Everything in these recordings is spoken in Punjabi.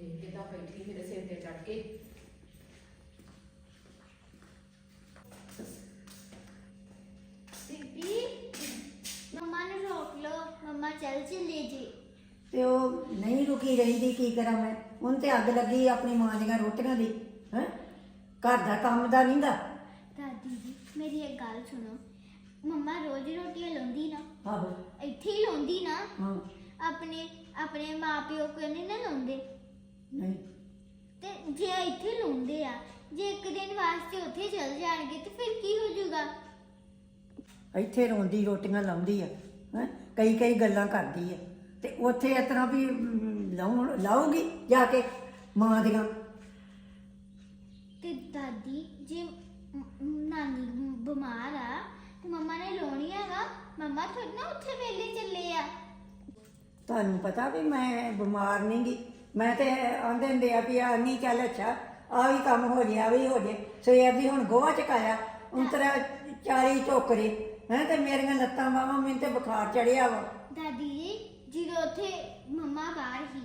ਵੇਖ ਕਿਦਾਂ ਬੈਠੀ ਮੇਰੇ ਸਿਰ ਤੇ ਚੜ ਕੇ। ਬੀਬੀ ਮੰਮਾ ਨੂੰ ਰੋਕ ਲੋ ਮੰਮਾ ਚੱਲ ਚੱਲੇ ਜੀ। ਤੇ ਉਹ ਨਹੀਂ ਰੁਕੀ ਰਹਿੰਦੀ ਕੀ ਕਰਾਂ ਮੈਂ? ਉਹਨੂੰ ਤੇ ਅੱਗ ਲੱਗੀ ਆਪਣੀ ਮਾਂ ਦੀਆਂ ਰੋਟੀਆਂ ਦੀ ਹੈ? ਘਰ ਦਾ ਕੰਮ ਦਾ ਨਹੀਂਦਾ ਦਾਦੀ ਜੀ ਮੇਰੀ ਇੱਕ ਗੱਲ ਸੁਣੋ। ਮੰਮਾ ਰੋਜ਼ ਰੋਟੀਆਂ ਲਾਉਂਦੀ ਨਾ ਆਹੋ। ਇੱਥੇ ਹੀ ਲਾਉਂਦੀ ਨਾ। ਹਾਂ। ਆਪਣੇ ਆਪਣੇ ਮਾਪਿਓ ਕੋ ਨਹੀਂ ਨਾ ਲਾਉਂਦੇ। ਨਹੀਂ। ਤੇ ਜੇ ਇੱਥੇ ਲਾਉਂਦੇ ਆ ਜੇ ਇੱਕ ਦਿਨ ਵਾਸਤੇ ਉੱਥੇ ਚਲ ਜਾਣਗੇ ਤੇ ਫਿਰ ਕੀ ਹੋ ਜਾਊਗਾ? ਇੱਥੇ ਰੋਂਦੀ ਰੋਟੀਆਂ ਲਾਉਂਦੀ ਆ ਹੈ? ਕਈ ਕਈ ਗੱਲਾਂ ਕਰਦੀ ਆ। ਤੇ ਉੱਥੇ ਇਸ ਤਰ੍ਹਾਂ ਵੀ ਲਾਉਣ ਲਾਉਗੀ ਜਾ ਕੇ ਮਾਂ ਦੀਆਂ? ਤੇ ਦਾਦੀ ਜੇ ਮ- ਮ- ਨਾਨੀ ਬਿਮਾਰ ਆ ਤੇ ਮੰਮਾ ਨੇ ਲਾਉਣੀ ਹੈਗਾ ਮੰਮਾ ਥੋੜਾ ਨਾ ਉੱਥੇ ਵੇਲੇ ਚੱਲੇ ਆ। ਤੁਹਾਨੂੰ ਪਤਾ ਵੀ ਮੈਂ ਬਿਮਾਰ ਨਹੀਂ ਗੀ। ਮੈਂ ਤੇ ਆਂਦੇ ਹੁੰਦੇ ਆ ਵੀ ਆ ਨਹੀਂ ਚੱਲ ਅੱਛਾ ਆ ਵੀ ਕੰਮ ਹੋ ਗਿਆ ਵੀ ਹੋ ਜੇ। ਸਵੇਰ ਦੀ ਹੁਣ ਗੋਹਾ ਚਕਾਇਆ ਉਂਤਰਾ 40 ਟੋਕਰੇ ਹੈ ਤੇ ਮੇਰੀਆਂ ਲੱਤਾਂ ਬਾਹਾਂ ਮੈਨੂੰ ਤੇ ਬੁਖਾਰ ਚੜਿਆ ਵਾ। ਦਾਦੀ ਜੀ ਜਦੋਂ ਉੱਥੇ ਮੰਮਾ ਬਾਹਰ ਸੀ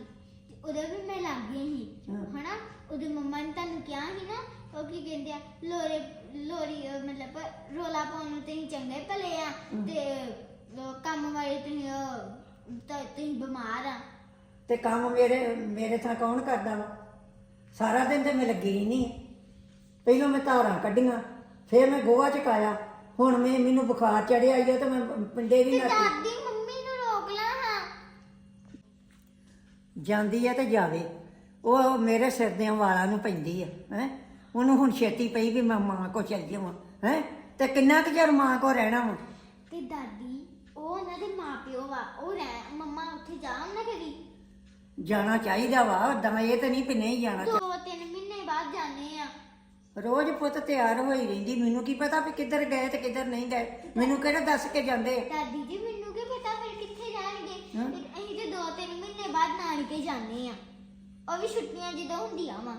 ਤੇ ਉਦੋਂ ਵੀ ਮੈਂ ਲੱਗ ਗਈ ਸੀ ਹਾਂ। ਹਨਾ? ਉਦੋਂ ਮੰਮਾ ਨੇ ਤੁਹਾਨੂੰ ਕਿਹਾ ਸੀ ਨਾ ਉਹ ਕੀ ਕਹਿੰਦੇ ਆ ਲੋਰੇ ਲੋਰੀ ਅਹ ਮਤਲਬ ਰੋਲਾ ਪਾਉਣ ਨੂੰ ਤੁਸੀਂ ਚੰਗੇ ਭਲੇ ਆ ਤੇ ਅਹ ਕੰਮ ਵਾਲੇ ਤੁਸੀਂ ਅਹ, ਤਾਂ ਤੁਸੀਂ ਬਿਮਾਰ ਆ। ਤੇ ਕੰਮ ਮੇਰੇ ਮੇਰੇ ਥਾਂ ਕੌਣ ਕਰਦਾ ਵਾ? ਸਾਰਾ ਦਿਨ ਤੇ ਮੈਂ ਲੱਗੀ ਹੀ ਨਹੀਂ ਪਹਿਲਾਂ ਮੈਂ ਧਾਰਾਂ ਕੱਢੀਆਂ ਫਿਰ ਮੈਂ ਗੋਹਾ ਚਕਾਇਆ। ਹੁਣ ਮੈਂ ਮੈਨੂੰ ਬੁਖਾਰ ਚੜਿਆ ਆਇਆ ਤੇ ਮੈਂ ਪਿੰਡੇ ਵੀ ਨਾ ਦਾਦੀ ਮੰਮੀ ਨੂੰ ਰੋਕ ਲਾ ਹਾਂ। ਜਾਂਦੀ ਹੈ ਤੇ ਜਾਵੇ। ਉਹ ਮੇਰੇ ਸਿਰ ਦੇ ਵਾਲਾਂ ਨੂੰ ਪੈਂਦੀ ਹੈ ਹੈ? ਉਹਨੂੰ ਹੁਣ ਛੇਤੀ ਪਈ ਵੀ ਮੈਂ ਮਾਂ ਕੋ ਚੱਲ ਜਾਵਾਂ ਹੈ? ਤੇ ਕਿੰਨਾ ਕੁ ਚਿਰ ਮਾਂ ਕੋ ਰਹਿਣਾ ਵਾ? ਤੇ ਦਾਦੀ ਉਹ ਉਹਨਾਂ ਦੇ ਮਾਪਿਓ ਵਾ ਉਹ ਰਹਿ ਮੰਮਾ ਉੱਥੇ ਜਾਣ ਨਾ ਕਰੀ? ਜਾਣਾ ਚਾਹੀਦਾ ਵਾ ਓਦਾਂ ਇਹ ਤਾਂ ਨਹੀਂ ਵੀ ਨਹੀਂ ਜਾਣਾ ਦੋ ਤਿੰਨ ਮਹੀਨੇ ਬਾਅਦ ਜਾਣੇ ਆ। ਰੋਜ਼ ਪੁੱਤ ਤਿਆਰ ਹੋਈ ਰਹਿੰਦੀ ਮੈਨੂੰ ਕੀ ਪਤਾ ਵੀ ਕਿੱਧਰ ਗਏ ਤੇ ਕਿੱਧਰ ਨਹੀਂ ਗਏ ਮੈਨੂੰ ਕਿਹੜਾ ਦੱਸ ਕੇ ਜਾਂਦੇ? ਦਾਦੀ ਜੀ ਮੈਨੂੰ ਕੀ ਪਤਾ ਫਿਰ ਕਿੱਥੇ ਜਾਣਗੇ? ਹਾਂ। ਅਸੀਂ ਤੇ ਦੋ ਤਿੰਨ ਮਹੀਨੇ ਬਾਅਦ ਨਾਨਕੇ ਜਾਂਦੇ ਆ। ਉਹ ਵੀ ਛੁੱਟੀਆਂ ਜਦੋਂ ਹੁੰਦੀਆਂ ਵਾ।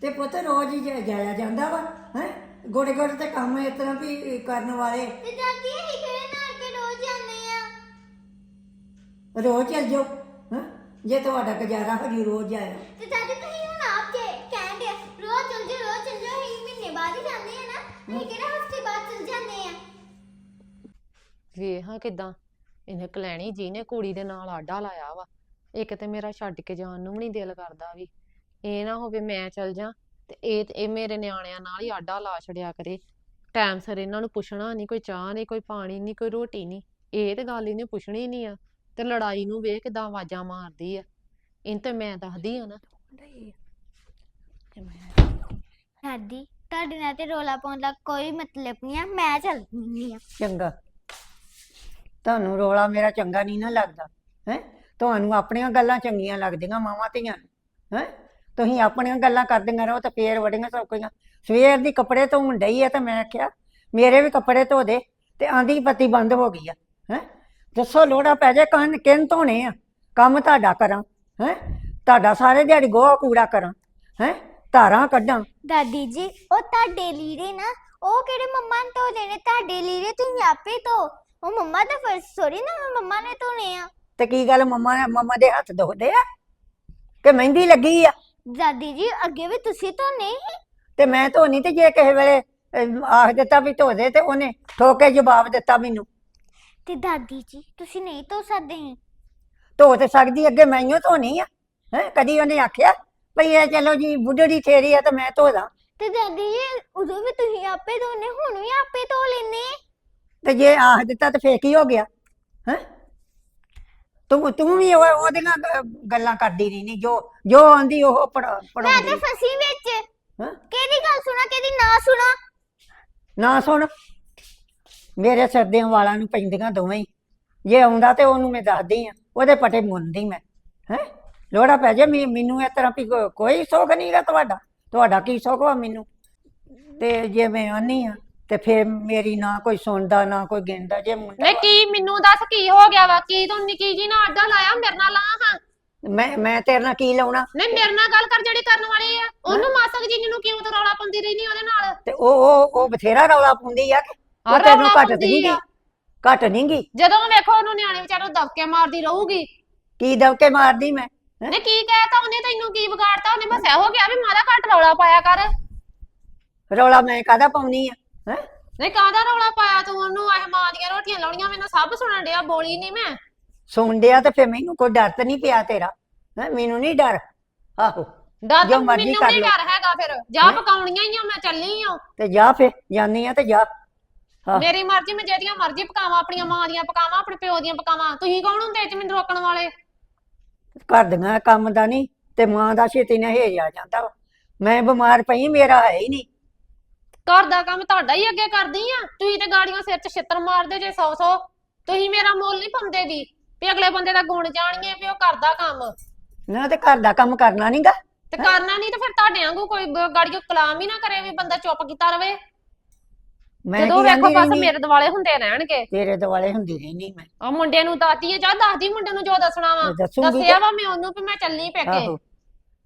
ਤੇ ਪੁੱਤ ਰੋਜ਼ ਹੀ ਜਾ- ਜਾਇਆ ਜਾਂਦਾ ਵਾ ਹੈ? ਗੋੜੇ ਗੋੜੇ ਤੇ ਕੰਮ ਇਸ ਤਰ੍ਹਾਂ ਵੀ ਕਰਨ ਵਾਲੇ। ਤੇ ਦਾਦੀ ਅਸੀਂ ਕਿਹੜੇ ਨਾਨਕੇ ਰੋਜ਼ ਜਾਂਦੇ ਆ? ਰੋਜ਼ ਚੱਲ ਜਾਓ ਹੈ? ਜੇ ਤੁਹਾਡਾ ਗੁਜ਼ਾਰਾ ਹੋ ਜੂ ਰੋਜ਼ ਜਾਇਆ ਤੇ ਦਾਦੀ ਤੁਸੀਂ ਹੁਣ ਆਪ ਕੇ ਕਹਿੰਦੇ ਆ, ਰੋਜ਼ ਚੱਲ ਜਾ ਰੋਜ਼ ਚੱਲ ਜਾ ਅਸੀਂ ਮਹੀਨੇ ਬਾਅਦ ਹੀ ਜਾਂਦੇ ਆ ਨਾ। ਅਸੀਂ ਕਿਹੜਾ ਹਫ਼ਤੇ ਬਾਅਦ ਚੱਲ ਜਾਂਦੇ ਆ? ਵੇਖ ਹਾਂ ਕਿਦਾਂ। ਇਹਨੇ ਕਲੈਣੀ ਜੀ ਨੇ ਕੁੜੀ ਦੇ ਨਾਲ ਆਡਾ ਲਾਇਆ ਵਾ। ਇੱਕ ਤੇ ਮੇਰਾ ਛੱਡ ਕੇ ਜਾਣ ਨੂੰ ਵੀ ਨਹੀਂ ਦਿਲ ਕਰਦਾ ਵੀ। ਇਹ ਨਾ ਹੋਵੇ ਮੈਂ ਚਲ ਜਾ ਤੇ ਇਹ ਇਹ ਮੇਰੇ ਨਿਆਣਿਆਂ ਨਾਲ ਹੀ ਆਡਾ ਲਾ ਛੜਿਆ ਕਰੇ। ਟਾਈਮ ਸਿਰ ਇਹਨਾਂ ਨੂੰ ਪੁੱਛਣਾ ਨਹੀਂ ਕੋਈ ਚਾਹ ਨਹੀਂ ਕੋਈ ਪਾਣੀ ਨਹੀਂ ਕੋਈ ਰੋਟੀ ਨਹੀਂ। ਇਹ ਤੇ ਗੱਲ ਇਹਨੇ ਪੁੱਛਣੀ ਨਹੀਂ ਆ। ਤੇ ਲੜਾਈ ਨੂੰ ਵੇਖ ਕਿਦਾਂ ਆਵਾਜ਼ਾਂ ਮਾਰਦੀ ਆ। ਇਹਨੂੰ ਤੇ ਮੈਂ ਦੱਸਦੀ ਆ ਨਾ। ਦਾਦੀ ਤੁਹਾਡੇ ਨਾਲ ਤੇ ਰੋਲਾ ਪਾਉਣ ਦਾ ਕੋਈ ਮਤਲਬ ਨਹੀਂ ਆ ਮੈਂ ਚੱਲਦੀ ਆ। ਚੰਗਾ। ਤੁਹਾਨੂੰ ਰੋਲਾ ਮੇਰਾ ਚੰਗਾ ਨਹੀਂ ਨਾ ਲੱਗਦਾ ਹੈ? ਤੁਹਾਨੂੰ ਆਪਣੀਆਂ ਗੱਲਾਂ ਚੰਗੀਆਂ ਲੱਗਦੀਆਂ ਮਾਵਾਂ ਧੀਆਂ ਨੂੰ ਹੈ? ਤੁਸੀਂ ਆਪਣੀਆਂ ਗੱਲਾਂ ਕਰਦੀਆਂ ਰਹੋ ਤੇ ਫੇਰ ਵੜੀਆਂ ਸੌਕੀਆਂ ਸਵੇਰ ਦੀ ਕੱਪੜੇ ਧੋਣ ਡਈ ਆ ਤੇ ਮੈਂ ਆਖਿਆ ਮੇਰੇ ਵੀ ਕੱਪੜੇ ਧੋ ਦੇ ਤੇ ਆਂਦੀ ਪਤੀ ਬੰਦ ਹੋ ਗਈ ਆ ਹੈ? ਦੱਸੋ ਲੋੜਾ ਪੈ ਜਾਏ ਕੰਨ ਕਿੰਨ ਧੋਣੇ ਆ। ਕੰਮ ਤੁਹਾਡਾ ਕਰਾਂ ਹੈ? ਤੁਹਾਡਾ ਸਾਰੇ ਦਿਹਾੜੀ ਗੋਹਾ ਕੂੜਾ ਕਰਾਂ ਹੈ? ਧਾਰਾਂ ਕੱਢਾਂ। ਦਾਦੀ ਜੀ ਉਹ ਤੁਹਾਡੇ ਲੀੜੇ ਨਾ ਉਹ ਕਿਹੜੇ ਮੰਮਾ ਨੇ ਧੋ ਦੇਣੇ? ਤੁਹਾਡੇ ਲੀੜੇ ਤੁਸੀਂ ਆਪੇ ਧੋ। ਉਹ ਮੰਮਾ ਦਾ ਫਰਜ਼ ਸੋਰੀ ਨਾ ਮੰਮਾ ਨੇ ਧੋਣੇ ਆ। ਤੇ ਕੀ ਗੱਲ ਮੰਮਾ ਨੇ ਮੰਮਾ ਦੇ ਹੱਥ ਦੁਖਦੇ ਆ? ਕਿ ਮਹਿੰਦੀ ਲੱਗੀ ਆ? ਦਾਦੀ ਜੀ ਅੱਗੇ ਵੀ ਤੁਸੀਂ ਧੋਨੇ ਹੀ ਤੇ ਮੈਂ ਧੋਨੀ ਤੇ ਜੇ ਕਿਸੇ ਵੇਲੇ ਅਹ, ਆਖ ਦਿੱਤਾ ਵੀ ਧੋ ਦੇ ਤੇ ਉਹਨੇ ਠੋਕ ਜਵਾਬ ਦਿੱਤਾ ਮੈਨੂੰ। ਤੇ ਦਾਦੀ ਜੀ ਤੁਸੀਂ ਨਹੀਂ ਧੋ ਸਕਦੇ? ਹੀ ਧੋ ਤੇ ਸਕਦੀ ਅੱਗੇ ਮੈਂਓ ਧੋਣੀ ਆ। ਹੈ ਕਦੀ ਉਹਨੇ ਆਖਿਆ ਭਈ ਇਹ ਚਲੋ ਜੀ ਬੁੱਢੜੀ ਠੇਰੀ ਆ ਤੇ ਮੈਂ ਧੋਦਾ ਤੇ ਦਾਦੀ ਜੀ ਉਦੋਂ ਵੀ ਤੁਸੀਂ ਆਪੇ ਧੋਨੇ ਹੁਣ ਵੀ ਆਪੇ ਧੋ ਲੈਨੇ? ਤੇ ਜੇ ਆਖ ਦਿੱਤਾ ਤੇ ਫੇਰ ਕੀ ਹੋ ਗਿਆ? ਹੈ? ਤੂੰ ਤੂੰ ਵੀ ਉਹ- ਉਹਦੀਆਂ ਗ- ਗੱਲਾਂ ਕਰਦੀ ਰਹਿਨੀ ਜੋ ਜੋ ਆਂਦੀ ਉਹ ਪੜ ਮੈਂ ਤੇ ਪੜਾਉਂਦੀ ਫਸੀ ਵਿੱਚ। ਹਾਂ? ਕਿਹਦੀ ਗੱਲ ਸੁਣਾ ਕਿਹਦੀ ਨਾ ਸੁਣਾ? ਨਾ ਸੁਣ। ਮੇਰੇ ਸਿਰ ਦੇ ਵਾਲਾਂ ਨੂੰ ਪੈਂਦੀਆਂ ਦੋਵੇਂ ਹੀ। ਜੇ ਆਉਂਦਾ ਤੇ ਉਹਨੂੰ ਮੈਂ ਦੱਸਦੀ ਆ ਉਹਦੇ ਪਟੇ ਮੁੰਨਦੀ ਮੈਂ ਹੈ? ਲੋੜਾ ਪੈ ਜਾ ਮੈਂ- ਮੈਨੂੰ ਇਸ ਤਰ੍ਹਾਂ ਵੀ ਕੋਈ ਸੁੱਖ ਨਹੀਂਗਾ ਤੁਹਾਡਾ। ਤੁਹਾਡਾ ਕੀ ਸੁੱਖ ਵਾ ਮੈਨੂੰ? ਤੇ ਜੇ ਮੈਂ ਆਨੀ ਆ ਤੇ ਫਿਰ ਮੇਰੀ ਨਾ ਕੋਈ ਸੁਣਦਾ ਨਾ ਕੋਈ ਗਿਣਦਾ ਜੇ ਮੁੰਡਾ ਵੇ ਕੀ ਮੈਨੂੰ ਦੱਸ ਕੀ ਹੋ ਗਿਆ ਵਾ? ਕੀ ਤੂੰ ਨਿੱਕੀ ਜੀ ਨਾਲ ਆਡਾ ਲਾਇਆ? ਮੇਰੇ ਨਾਲ ਲਾ ਹਾਂ। ਮੈਂ ਮੈਂ ਤੇਰੇ ਨਾਲ ਕੀ ਲਾਉਣਾ? ਨਹੀਂ ਮੇਰੇ ਨਾਲ ਗੱਲ ਕਰ ਜਿਹੜੀ ਕਰਨ ਵਾਲੀ ਆ। ਉਹਨੂੰ ਮਾਸਕ ਜੀ ਨੂੰ ਕਿਉਂ ਤੇ ਰੌਲਾ ਪਾਉਂਦੀ ਰਹਿਨੀ ਉਹਦੇ ਨਾਲ? ਤੇ ਉਹ ਉਹ ਉਹ ਬਥੇਰਾ ਰੌਲਾ ਪਾਉਂਦੀ ਆ ਕਿ ਉਹ ਤੈਨੂੰ ਘੱਟ ਨਹੀਂ ਆ। ਘੱਟ ਨਹੀਂ ਗੀ? ਜਦੋਂ ਵੇਖੋ ਉਹਨੂੰ ਨਿਆਣੇ ਵਿਚਾਰੇ ਨੂੰ ਦਬਕੇ ਮਾਰਦੀ ਰਹੂਗੀ। ਕੀ ਦਵਕੇ ਮਾਰਦੀ ਮੈਂ? ਨੇ ਕੀ ਕਹਿਤਾ ਉਹਨੇ ਤੈਨੂੰ ਕੀ ਵਿਗਾੜਤਾ? ਉਹਨੇ ਬਸ ਇਹੋ ਕਿਹਾ ਵੀ ਮਾਰਾ ਘੱਟ ਰੌਲਾ ਪਾਇਆ ਕਰ। ਰੌਲਾ ਮੈਂ ਕਾਹਦਾ ਪਾਉਣੀ ਆ? ਹੈ? ਨੇ ਕਾਹਦਾ ਰੌਲਾ ਪਾਇਆ ਤੂੰ ਉਹਨੂੰ? ਇਹ ਮਾਂ ਦੀਆਂ ਰੋਟੀਆਂ ਲਾਉਣੀਆਂ ਮੈਨੂੰ ਸਭ ਸੁਣਨ ਡਿਆ ਬੋਲੀ ਨਹੀਂ ਮੈਂ। ਸੁਣ ਡਿਆ ਤੇ ਫਿਰ ਮੈਨੂੰ ਕੋਈ ਡਰ ਤਾਂ ਨਹੀਂ ਪਿਆ ਤੇਰਾ? ਹੈ? ਮੈਨੂੰ ਨਹੀਂ ਡਰ। ਆਹੋ। ਮਰਜ਼ੀ ਮੈਨੂੰ ਨਹੀਂ। ਡਰ ਹੈਗਾ ਫਿਰ। ਜਾ? ਪਕਾਉਣੀਆਂ ਹੀ ਆ ਮੈਂ ਚੱਲੀ ਆ। ਤੇ ਜਾ ਫਿਰ ਜਾਨੀ ਆ ਤੇ ਜਾ। ਹਾਂ। ਮੇਰੀ ਮਰਜ਼ੀ ਮੈਂ ਜਿਹੜੀਆਂ ਮਰਜ਼ੀ ਪਕਾਵਾਂ ਆਪਣੀਆਂ ਮਾਂ ਦੀਆਂ ਪਕਾਵਾਂ ਆਪਣੇ ਪਿਓ ਦੀਆਂ ਪਕਾਵਾਂ। ਤੁਸੀਂ ਕੌਣ ਹੁੰਦੇ ਚ ਮੈਨੂੰ ਰੋਕਣ ਵਾਲੇ? ਘਰ ਦੀਆਂ ਕੰਮ ਦਾ ਨਹੀਂ ਤੇ ਮਾਂ ਦਾ ਛੇਤੀ ਨਾਲ ਹੇਜ ਆ ਜਾਂਦਾ ਵਾ। ਮੈਂ ਬਿਮਾਰ ਪਈ ਮੇਰਾ ਹੈ ਹੀ ਨਹੀਂ। ਘਰ ਦਾ ਕੰਮ ਤੁਹਾਡਾ ਹੀ ਅੱਗੇ ਕਰਦੀ ਆ। ਤੁਸੀਂ ਤੇ ਗਾੜੀਆਂ ਸਿਰ 'ਚ ਛਿੱਤਰ ਮਾਰਦੇ ਜੇ ਸੌ ਸੌ। ਤੁਸੀਂ ਮੇਰਾ ਮੁੱਲ ਨਹੀਂ ਪਾਉਂਦੇ ਵੀ ਵੀ ਅਗਲੇ ਬੰਦੇ ਦਾ ਗੁਣ ਜਾਣੀਏ ਵੀ ਉਹ ਕਰਦਾ ਕੰਮ। ਨਾ ਤੇ ਘਰ ਦਾ ਕੰਮ ਕਰਨਾ ਨਹੀਂਗਾ ਤੇ ਕਰਨਾ ਨਹੀਂ ਤੇ ਫਿਰ ਤੁਹਾਡੇ ਵਾਂਗੂ ਕੋਈ ਗ- ਗਾੜੀਓ ਕਲਾਮ ਹੀ ਨਾ ਕਰੇ ਵੀ ਬੰਦਾ ਚੁੱਪ ਕੀਤਾ ਰਵੇ। ਮੈਂ ਜਦੋਂ ਕੀ ਵੇਖੋ ਬਸ ਮੇਰੇ ਦਿਵਾਲੇ ਹੁੰਦੇ ਰਹਿਣਗੇ। ਤੇਰੇ ਦੁਆਲੇ ਹੁੰਦੀ ਰਹਿਣੀ ਮੈਂ। ਆ ਮੁੰਡੇ ਨੂੰ ਦੱਸਦੀ ਆ ਜਾਂ ਦੱਸਦੀ ਮੁੰਡੇ ਨੂੰ ਜੋ ਦੱਸਣਾ ਵਾ। ਦੱਸਿਆ ਵਾ ਮੈਂ ਉਹਨੂੰ ਵੀ ਮੈਂ ਚੱਲੀ ਪੇਕੇ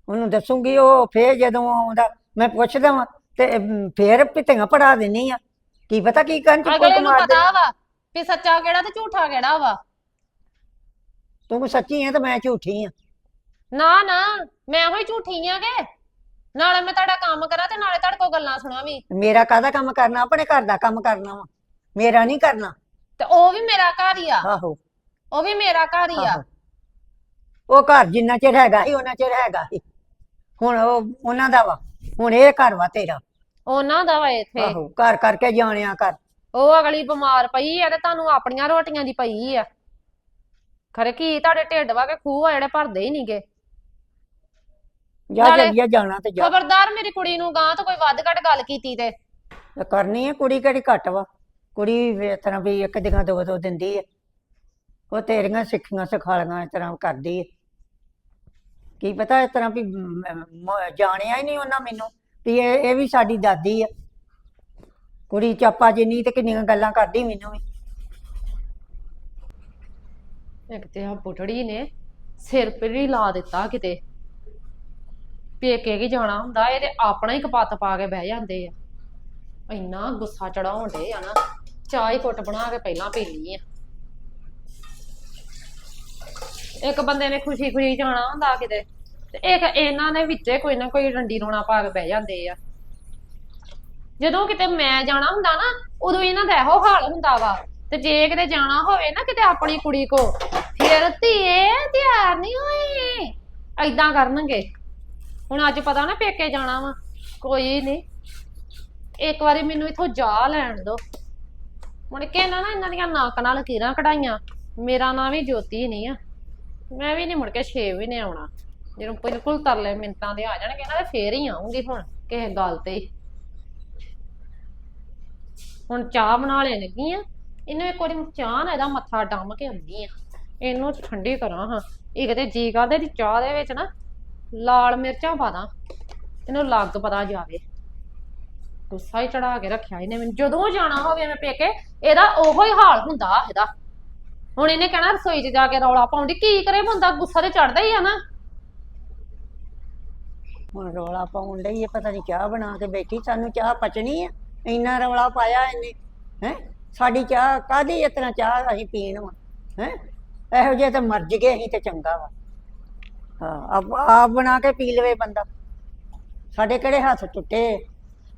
ਉਹਨੂੰ ਦੱਸੂਗੀ ਉਹ ਫੇਰ ਜਦੋਂ ਆਉਂਦਾ ਮੈਂ ਪੁੱਛਦਾ ਵਾਂ ਤੇ ਫੇਰ ਪਿੱਤੀਆਂ ਪੜਾ ਦਿੰਨੀ ਆ। ਕੀ ਪਤਾ ਕੀ ਕਰਨ ਚ ਨੂੰ ਮਾਰ ਦੇ ਪਤਾ ਵਾ ਵੀ ਸੱਚਾ ਕਿਹੜਾ ਤੇ ਝੂਠਾ ਕਿਹੜਾ ਵਾ। ਤੂੰ ਸੱਚੀ ਹੈ ਤੇ ਮੈਂ ਝੂਠੀ ਆ। ਨਾ ਨਾ ਮੈਂ ਹੋਈ ਝੂਠੀ ਆ ਕਿ ਨਾਲੇ ਮੈਂ ਤੁਹਾਡਾ ਕੰਮ ਕਰਾਂ ਤੇ ਨਾਲੇ ਤੁਹਾਡੇ ਕੋਲ ਗੱਲਾਂ ਸੁਣਾ ਵੀ। ਮੇਰਾ ਕਾਹਦਾ ਕੰਮ ਕਰਨਾ? ਆਪਣੇ ਘਰ ਦਾ ਕੰਮ ਕਰਨਾ ਵਾ। ਮੇਰਾ ਨਹੀਂ ਕਰਨਾ। ਤੇ ਉਹ ਵੀ ਮੇਰਾ ਘਰ ਹੀ ਆ। ਆਹੋ। ਉਹ ਵੀ ਮੇਰਾ ਘਰ ਹੀ ਆ। ਆਹੋ। ਉਹ ਘਰ ਜਿੰਨਾ ਚਿਰ ਹੈਗਾ ਸੀ ਉਹਨਾਂ ਚਿਰ ਹੈਗਾ ਸੀ। ਹੁਣ ਉਹ ਉਹਨਾਂ ਦਾ ਵਾ। ਹੁਣ ਇਹ ਘਰ ਵਾ ਤੇਰਾ। ਉਹਨਾਂ ਦਾ ਵਾ ਇੱਥੇ। ਆਹੋ ਘਰ ਕਰਕੇ ਜਾਣਿਆ ਕਰ ਉਹ ਅਗਲੀ ਬਿਮਾਰ ਪਈ ਆ ਤੇ ਤੁਹਾਨੂੰ ਆਪਣੀਆਂ ਰੋਟੀਆਂ ਦੀ ਪਈ ਆ। ਖਰੇ ਕੀ ਤੁਹਾਡੇ ਢਿੱਡ ਵਾ ਕੇ ਖੂਹ ਆ ਜਿਹੜੇ ਭਰਦੇ ਹੀ ਨਹੀਂਗੇ ਜਾ ਨਾਲੇ- ਜੱਗੀਆ ਜਾਣਾ ਤੇ ਜਾ। ਖਬਰਦਾਰ ਮੇਰੀ ਕੁੜੀ ਨੂੰ ਗਾਂ ਤੋਂ ਕੋਈ ਵੱਧ ਘੱਟ ਗੱਲ ਕੀਤੀ ਤੇ। ਤੇ ਕਰਨੀ ਹੈ ਕੁੜੀ ਕਿਹੜੀ ਘੱਟ ਵਾ? ਕੁੜੀ ਵੀ ਇਸ ਤਰ੍ਹਾਂ ਵੀ ਇੱਕ ਦਿਨਾਂ ਦੋ ਦੋ ਦਿੰਦੀ ਹੈ ਉਹ ਤੇਰੀਆਂ ਸਿੱਖੀਆਂ ਸਿਖਾਲੀਆਂ ਇਸ ਤਰ੍ਹਾਂ ਕਰਦੀ ਹੈ ਕੀ ਪਤਾ ਇਸ ਤਰ੍ਹਾਂ ਵੀ ਮ- ਮ- ਜਾਣਿਆ ਹੀ ਨਹੀਂ ਉਹਨਾਂ ਮੈਨੂੰ ਵੀ ਇਹ ਇਹ ਵੀ ਸਾਡੀ ਦਾਦੀ ਆ। ਕੁੜੀ ਚਾਪਾ ਜਿੰਨੀ ਤੇ ਕਿੰਨੀਆਂ ਗੱਲਾਂ ਕਰਦੀ ਮੈਨੂੰ ਵੀ। ਇੱਕ ਤੇ ਆ ਬੁੱਢੜੀ ਨੇ ਸਿਰ ਪਰੀ ਲਾ ਦਿੱਤਾ ਕਿਤੇ। ਪੇਕੇ ਕੀ ਜਾਣਾ ਹੁੰਦਾ ਇਹ ਤੇ ਆਪਣਾ ਹੀ ਕਪੱਤ ਪਾ ਕੇ ਬਹਿ ਜਾਂਦੇ ਆ। ਇੰਨਾ ਗੁੱਸਾ ਚੜਾਉਣ ਡੇ ਆ ਨਾ, ਚਾਹ ਹੀ ਘੁੱਟ ਬਣਾ ਕੇ ਪਹਿਲਾਂ ਪੀ ਲਈ ਆ ਇੱਕ ਬੰਦੇ ਨੇ ਖੁਸ਼ੀ ਖੁਸ਼ੀ ਜਾਣਾ ਹੁੰਦਾ ਕਿਤੇ, ਤੇ ਇੱਕ ਇਹਨਾਂ ਨੇ ਵਿੱਚੇ ਕੋਈ ਨਾ ਕੋਈ ਰੰਡੀ ਰੋਣਾ ਪਾ ਕੇ ਬਹਿ ਜਾਂਦੇ ਆ। ਜਦੋਂ ਕਿਤੇ ਮੈਂ ਜਾਣਾ ਹੁੰਦਾ ਨਾ, ਉਦੋਂ ਇਹਨਾਂ ਦਾ ਇਹੋ ਹਾਲ ਹੁੰਦਾ ਵਾ। ਤੇ ਜੇ ਕਿਤੇ ਜਾਣਾ ਹੋਵੇ ਨਾ ਕਿਤੇ ਆਪਣੀ ਕੁੜੀ ਕੋ, ਫਿਰ ਧੀਏ ਤਿਆਰ ਨਹੀਂ ਹੋਏ। ਐਦਾਂ ਕਰਨਗੇ। ਹੁਣ ਅੱਜ ਪਤਾ ਨਾ ਪੇਕੇ ਜਾਣਾ ਵਾ। ਕੋਈ ਨਹੀਂ ਇੱਕ ਵਾਰੀ ਮੈਨੂੰ ਇਥੋਂ ਜਾ ਲੈਣ ਦੋ। ਮੁੜ ਕੇ ਨਾ ਇਹਨਾਂ ਦੀਆਂ ਨੱਕ ਨਾਲ ਲਕੀਰਾਂ ਕਢਾਈਆਂ। ਮੇਰਾ ਨਾਂ ਵੀ ਜੋਤੀ ਨਹੀਂ ਆ। ਮੈਂ ਵੀ ਨਹੀਂ ਮੁੜ ਕੇ 6 ਵੀ ਨਹੀਂ ਆਉਣਾ। ਜਦੋਂ ਬਿਲਕੁਲ ਤਰਲੇ ਮਿੰਟਾਂ ਦੇ ਆ ਜਾਣਗੇ ਨਾ ਤੇ ਫੇਰ ਹੀ ਆਉਂਗੀ ਹੁਣ ਕਿਸੇ ਗੱਲ ਤੇ। ਹੁਣ ਚਾਹ ਬਣਾ ਲੈਣ ਲੱਗੀ ਆ। ਇਹਨੂੰ ਇੱਕ ਵਾਰੀ ਚਾਹ ਨਾ ਇਹਦਾ ਮੱਥਾ ਡੰਮ ਕੇ ਆਉਂਦੀ ਆ। ਇਹਨੂੰ ਠੰਡੀ ਕਰਾਂ ਹਾਂ। ਇੱਕ ਤੇ ਜੀ ਕਰਦੇ ਦੀ ਚਾਹ ਦੇ ਵਿੱਚ ਨਾ। ਲਾਲ ਮਿਰਚਾਂ ਪਾ ਦਾਂ, ਇਹਨੂੰ ਲੱਗ ਪਤਾ ਜਾਵੇ। ਗੁੱਸਾ ਹੀ ਚੜਾ ਕੇ ਰੱਖਿਆ ਇਹਨੇ ਮੈਨੂੰ। ਜਦੋਂ ਜਾਣਾ ਹੋਵੇ ਮੈਂ ਪੇਕੇ, ਇਹਦਾ ਉਹੋ ਹੀ ਹਾਲ ਹੁੰਦਾ ਇਹਦਾ। ਹੁਣ ਇਹਨੇ ਕਹਿਣਾ ਰਸੋਈ 'ਚ ਜਾ ਕੇ ਰੌਲਾ ਪਾਉਂਦੀ ਕੀ ਕਰੇ ਬੰਦਾ? ਗੁੱਸਾ ਤੇ ਚੜਦਾ ਹੀ ਆ ਨਾ। ਹੁਣ ਰੌਲਾ ਪਾਉਣ ਲਈ ਇਹ ਪਤਾ ਨਹੀਂ ਚਾਹ ਬਣਾ ਕੇ ਬੈਠੀ। ਸਾਨੂੰ ਚਾਹ ਪਚਣੀ ਆ। ਇੰਨਾ ਰੌਲਾ ਪਾਇਆ ਇਹਨੇ, ਹੈ? ਸਾਡੀ ਚਾਹ ਕਾਦੀ ਇਤਨਾ ਚਾਹ ਅਸੀਂ ਪੀਣ ਵਾ, ਹੈ? ਇਹੋ ਜਿਹੇ ਤਾਂ ਮਰ ਜਗੇ ਅਸੀਂ ਤੇ ਚੰਗਾ ਵਾ। ਹਾਂ ਆਪ ਆਪ ਬਣਾ ਕੇ ਪੀ ਲਵੇ ਬੰਦਾ। ਸਾਡੇ ਕਿਹੜੇ ਹੱਥ ਟੁੱਟੇ?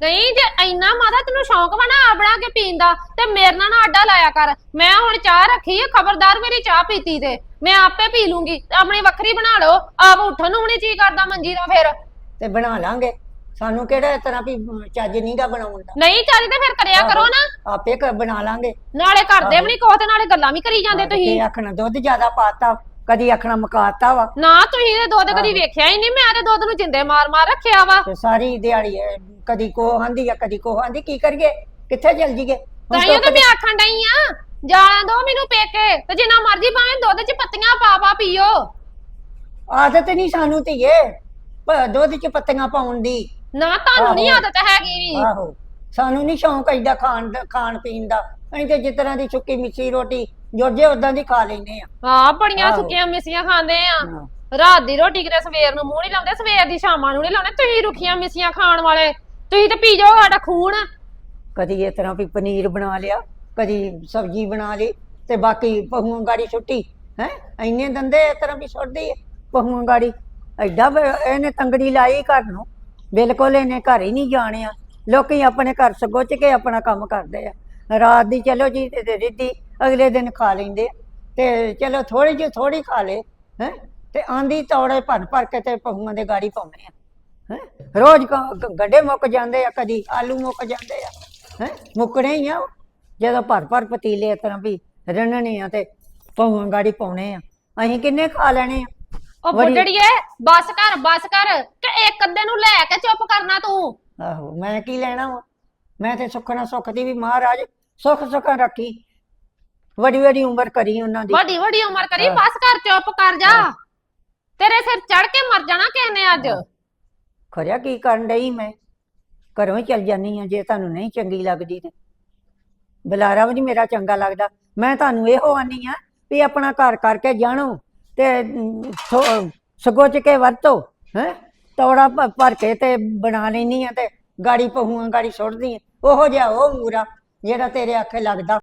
ਨਹੀਂ ਜੇ ਇੰਨਾ ਮਾਦਾ ਤੈਨੂੰ ਸ਼ੌਂਕ ਵਾ ਨਾ ਆ ਬਣਾ ਕੇ ਪੀਣ ਦਾ ਤੇ ਮੇਰੇ ਨਾਲ ਨਾ ਆਡਾ ਲਾਇਆ ਕਰ। ਮੈਂ ਹੁਣ ਚਾਹ ਰੱਖੀ ਹੈ ਖਬਰਦਾਰ ਮੇਰੀ ਚਾਹ ਪੀਤੀ ਤੇ। ਮੈਂ ਆਪੇ ਪੀ ਲੂੰਗੀ ਆਪਣੀ ਵੱਖਰੀ ਬਣਾ ਲਓ ਆਪ ਉੱਠਣ ਨੂੰ ਹੁਣੇ ਜੀ ਕਰਦਾ ਮੰਜੀ ਦਾ ਫਿਰ। ਤੇ ਬਣਾ ਲਾਂਗੇ। ਸਾਨੂੰ ਕਿਹੜਾ ਇਸ ਤਰ੍ਹਾਂ ਵੀ ਚੱਜ ਨਹੀਂਗਾ ਬਣਾਉਣ ਦਾ। ਨਹੀਂ ਚੱਜ ਤੇ ਫਿਰ ਕਰਿਆ ਕਰੋ ਨਾ। ਆਪੇ ਕ- ਬਣਾ ਲਾਂਗੇ। ਨਾਲੇ ਕਰਦੇ ਵੀ ਨਹੀਂ ਕੋਹ ਤੇ ਨਾਲੇ ਗੱਲਾਂ ਵੀ ਕਰੀ ਜਾਂਦੇ ਤੁਸੀਂ। ਤੇ ਆਖਣਾ ਦੁੱਧ ਜ਼ਿਆਦਾ ਪਾਤਾ ਕਦੀ ਆਖਣਾ ਮਕਾਤਾ ਵਾ। ਨਾ ਤੁਸੀਂ ਇਹ ਦੁੱਧ ਕਦੀ ਵੇਖਿਆ ਹੀ ਨਹੀਂ ਮੈਂ ਤੇ ਦੁੱਧ ਨੂੰ ਜਿੰਦੇ ਮਾਰ ਮਾਰ ਰੱਖਿਆ ਵਾ। ਤੇ ਸਾਰੀ ਦਿਹਾੜੀ ਇਹ ਕਦੀ ਕੋ ਆਂਦੀ ਆ ਕਦੀ ਕੋ ਆਂਦੀ ਕੀ ਕਰੀਏ? ਕਿੱਥੇ ਚੱਲ ਜੀਏ? ਹੁਣ ਤੇ ਮੈਂ ਆਖਣ ਡਈ ਆ ਜਾਣ ਦੋ ਮੈਨੂੰ ਪੇਕੇ ਤੇ ਜਿੰਨਾ ਮਰਜ਼ੀ ਭਾਵੇਂ ਦੁੱਧ 'ਚ ਪੱਤੀਆਂ ਪਾ ਪਾ ਪੀਓ। ਆਦਤ ਨਹੀਂ ਸਾਨੂੰ ਧੀਏ ਪ- ਦੁੱਧ ਚ ਪੱਤੀਆਂ ਪਾਉਣ ਦੀ। ਨਾ ਤੁਹਾਨੂੰ ਨਹੀਂ ਆਹੋ। ਆਦਤ ਹੈਗੀ ਵੀ। ਆਹੋ। ਸਾਨੂੰ ਨਹੀਂ ਸ਼ੌਂਕ ਏਦਾਂ ਖਾਣ ਦਾ ਖਾਣ ਪੀਣ ਦਾ। ਅਸੀਂ ਤੇ ਜਿਸ ਤਰ੍ਹਾਂ ਦੀ ਸੁੱਕੀ ਮਿੱਸੀ ਰੋਟੀ ਜੋ ਜੇ ਉਦਾਂ ਦੀ ਖਾ ਲੈਨੇ ਆ। ਹਾਂ ਬੜੀਆਂ ਆਹੋ। ਸੁੱਕੀਆਂ ਮਿਸੀਆਂ ਖਾਂਦੇ ਆ। ਹਾਂ। ਰਾਤ ਦੀ ਰੋਟੀ ਕਿਤੇ ਸਵੇਰ ਨੂੰ ਮੂੰਹ ਨਹੀਂ ਲਾਉਂਦੇ ਸਵੇਰ ਦੀ ਸ਼ਾਮਾਂ ਨੂੰ ਨਹੀਂ ਲਾਉਂਦੇ। ਤੁਸੀਂ ਰੁੱਖੀਆਂ ਮਿਸੀਆਂ ਖਾਣ ਵਾਲੇ ਤੁਸੀਂ ਤੇ ਪੀ ਜਾਓ ਸਾਡਾ ਖੂਨ। ਕਦੀ ਇਸ ਤਰ੍ਹਾਂ ਵੀ ਪਨੀਰ ਬਣਾ ਲਿਆ ਕਦੀ ਸਬਜ਼ੀ ਬਣਾ ਲਈ ਤੇ ਬਾਕੀ ਪਹੂਆਂ ਗਾੜੀ ਛੁੱਟੀ ਹੈ? ਇੰਨੇ ਦੰਦੇ ਇਸ ਤਰ੍ਹਾਂ ਵੀ ਸੁੱਟਦੀ ਹੈ ਪਹੂਆਂ ਗਾੜੀ। ਐਡਾ ਇਹਨੇ ਤੰਗੜੀ ਲਾਈ ਘਰ ਨੂੰ। ਬਿਲਕੁਲ ਇਹਨੇ ਘਰ ਹੀ ਨਹੀਂ ਜਾਣਿਆ। ਲੋਕੀ ਆਪਣੇ ਘਰ ਸਗੋਚ ਕੇ ਆਪਣਾ ਕੰਮ ਕਰਦੇ ਆ। ਰਾਤ ਦੀ ਚਲੋ ਜੀ ਤੇ- ਤੇ ਰਿੱਧੀ ਅਗਲੇ ਦਿਨ ਖਾ ਲੈਂਦੇ। ਤੇ ਚਲੋ ਥੋੜੀ ਜਿਹੀ ਥੋੜੀ ਖਾ ਲੇ ਹੈ? ਤੇ ਆਂਦੀ ਤੌੜੇ ਭਰ ਭਰ ਕੇ ਤੇ ਪਹੂਆਂ ਦੇ ਗਾੜੀ ਪਾਉਣੇ ਆ ਹੈਂ? ਰੋਜ਼ ਗ- ਗ- ਗੰਢੇ ਮੁੱਕ ਜਾਂਦੇ ਆ ਕਦੀ ਆਲੂ ਮੁੱਕ ਜਾਂਦੇ ਆ ਹੈ? ਮੁੱਕਣੇ ਹੀ ਆ। ਜਦੋਂ ਭਰ ਭਰ ਪਤੀਲੇ ਇਸ ਤਰ੍ਹਾਂ ਵੀ ਰੰਨਣੇ ਆ ਤੇ ਪਹੂਆਂ ਗਾੜੀ ਪਾਉਣੇ ਆ। ਅਸੀਂ ਕਿੰਨੇ ਖਾ ਲੈਣੇ ਆ? ਉਹ ਬੜੀ- ਬੁੱਢੜੀਏ ਬਸ ਕਰ ਬਸ ਕਰ ਕਿ ਇੱਕ ਅੱਧੇ ਨੂੰ ਲੈ ਕੇ ਚੁੱਪ ਕਰਨਾ ਤੂੰ। ਆਹੋ ਮੈਂ ਕੀ ਲੈਣਾ ਵਾ? ਮੈਂ ਤੇ ਸੁੱਖ ਨਾਲ ਸੁੱਖ ਦੀ ਵੀ ਮਹਾਰਾਜ ਸੁੱਖ ਸੁੱਖਾਂ ਰੱਖੀ। ਵੱਡੀ ਵੱਡੀ ਉਮਰ ਕਰੀ ਉਹਨਾਂ ਦੀ। ਵੱਡੀ ਵੱਡੀ ਉਮਰ ਕਰੀ। ਬਸ ਕਰ ਚੁੱਪ ਕਰ ਜਾ। ਤੇਰੇ ਸਿਰ ਚੜ ਕੇ ਮਰ ਜਾਣਾ ਕਿਸੇ ਨੇ ਅੱਜ। ਖਰਿਆ ਕੀ ਕਰਨ ਡਈ ਮੈਂ? ਘਰੋਂ ਹੀ ਚਲ ਜਾਨੀ ਆ ਜੇ ਤੁਹਾਨੂੰ ਨਹੀਂ ਚੰਗੀ ਲੱਗਦੀ ਤੇ। ਬੁਲਾਰਾ ਵੀ ਮੇਰਾ ਚੰਗਾ ਲੱਗਦਾ। ਮੈਂ ਤੁਹਾਨੂੰ ਇਹੋ ਆਨੀ ਆ ਵੀ ਆਪਣਾ ਘਰ ਕਰਕੇ ਜਾਣੋ ਤੇ ਸਗੋਚ ਕੇ ਵਰਤੋ ਹੈ? ਤੌੜਾ ਭਰ ਕੇ ਤੇ ਬਣਾ ਲੈਨੀ ਆ ਤੇ ਗਾੜੀ ਪਹੂਆਂ ਗਾੜੀ ਸੁੱਟਦੀ ਆ ਉਹੋ ਜਿਹਾ ਉਹ ਮੂਰਾ ਜਿਹੜਾ ਤੇਰੇ ਆਖੇ ਲੱਗਦਾ।